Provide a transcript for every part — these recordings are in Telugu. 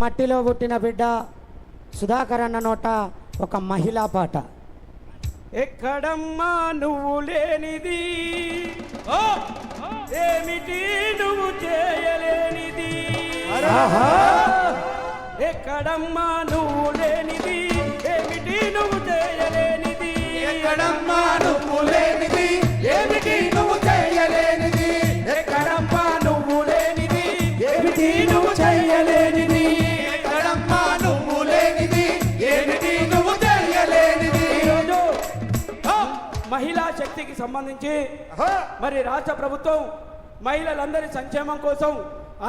మట్టిలో పుట్టిన బిడ్డ సుధాకర్ అన్న నోట ఒక మహిళా పాట. ఎక్కడమ్మా నువ్వు లేనిది! ఏమిటి నువ్వు చేయలేనిది! ఎక్కడమ్మా నువ్వు లేనిది? ఏమిటి నువ్వు చేయలేనిది? ఎక్కడమ్మా మహిళా శక్తికి సంబంధించి మరి రాష్ట్ర ప్రభుత్వం మహిళలందరి సంక్షేమం కోసం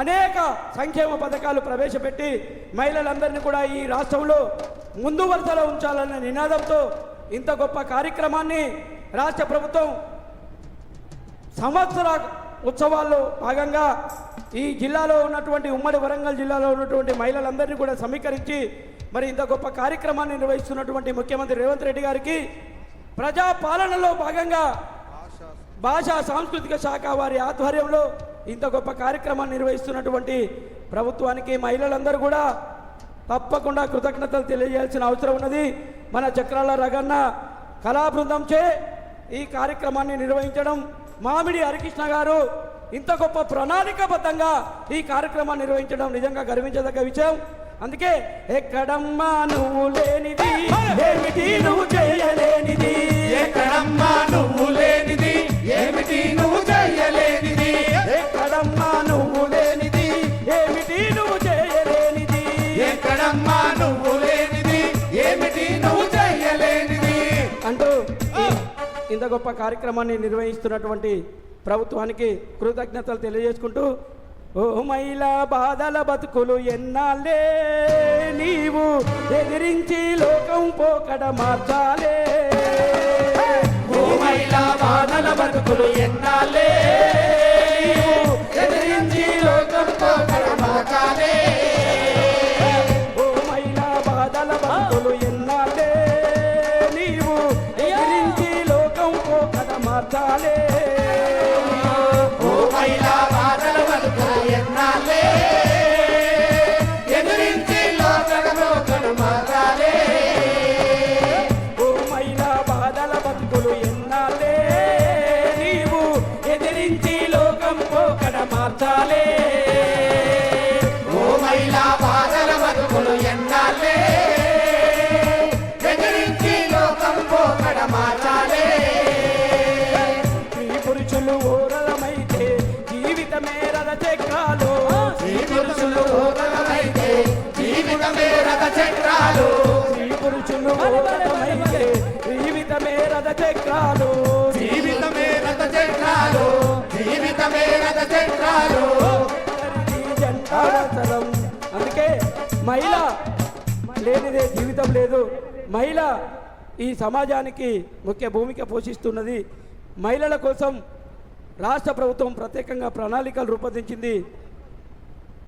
అనేక సంక్షేమ పథకాలు ప్రవేశపెట్టి మహిళలందరినీ కూడా ఈ రాష్ట్రంలో ముందు వరుసలో ఉంచాలన్న నినాదంతో ఇంత గొప్ప కార్యక్రమాన్ని రాష్ట్ర ప్రభుత్వం సంవత్సర ఉత్సవాల్లో భాగంగా ఈ జిల్లాలో ఉన్నటువంటి ఉమ్మడి వరంగల్ జిల్లాలో ఉన్నటువంటి మహిళలందరినీ కూడా సమీకరించి మరి ఇంత గొప్ప కార్యక్రమాన్ని నిర్వహిస్తున్నటువంటి ముఖ్యమంత్రి రేవంత్ రెడ్డి గారికి ప్రజా పాలనలో భాగంగా భాషా సాంస్కృతిక శాఖ వారి ఆధ్వర్యంలో ఇంత గొప్ప కార్యక్రమాన్ని నిర్వహిస్తున్నటువంటి ప్రభుత్వానికి మహిళలందరూ కూడా తప్పకుండా కృతజ్ఞతలు తెలియజేయాల్సిన అవసరం ఉన్నది. మన చక్రాల రగన్న కళా బృందంచే ఈ కార్యక్రమాన్ని నిర్వహించడం మామిడి హరికృష్ణ గారు ఇంత గొప్ప ప్రణాళికాబద్ధంగా ఈ కార్యక్రమాన్ని నిర్వహించడం నిజంగా గర్వించదగ్గ విషయం. అందుకే ఎక్కడమ్మా నువ్వు లేనిది ఏమిటి నువ్వు చేయలేనిది? ఇంత గొప్ప కార్యక్రమాన్ని నిర్వహిస్తున్నటువంటి ప్రభుత్వానికి కృతజ్ఞతలు తెలియజేసుకుంటూ ఓ మహిళా బాధల బతుకులు ఎన్నాళ్ళే? నీవు ఎదిరించి లోకం పోకడ మార్చాలే ఓ మహిళా బాధల బతుకులు ఎన్నాళ్ళే? ఎన్నాళ్ళే? ఎదిరించి బాధల బతుకులు ఓరలమైతే జీవితమే రథ చక్రాలు. జీవితమే రథ చక్రాలు. జీవితమే రథ చక్రాలు. అందుకే మహిళ లేనిదే జీవితం లేదు. మహిళ ఈ సమాజానికి ముఖ్య భూమిక పోషిస్తున్నది. మహిళల కోసం రాష్ట్ర ప్రభుత్వం ప్రత్యేకంగా ప్రణాళికలు రూపొందించింది.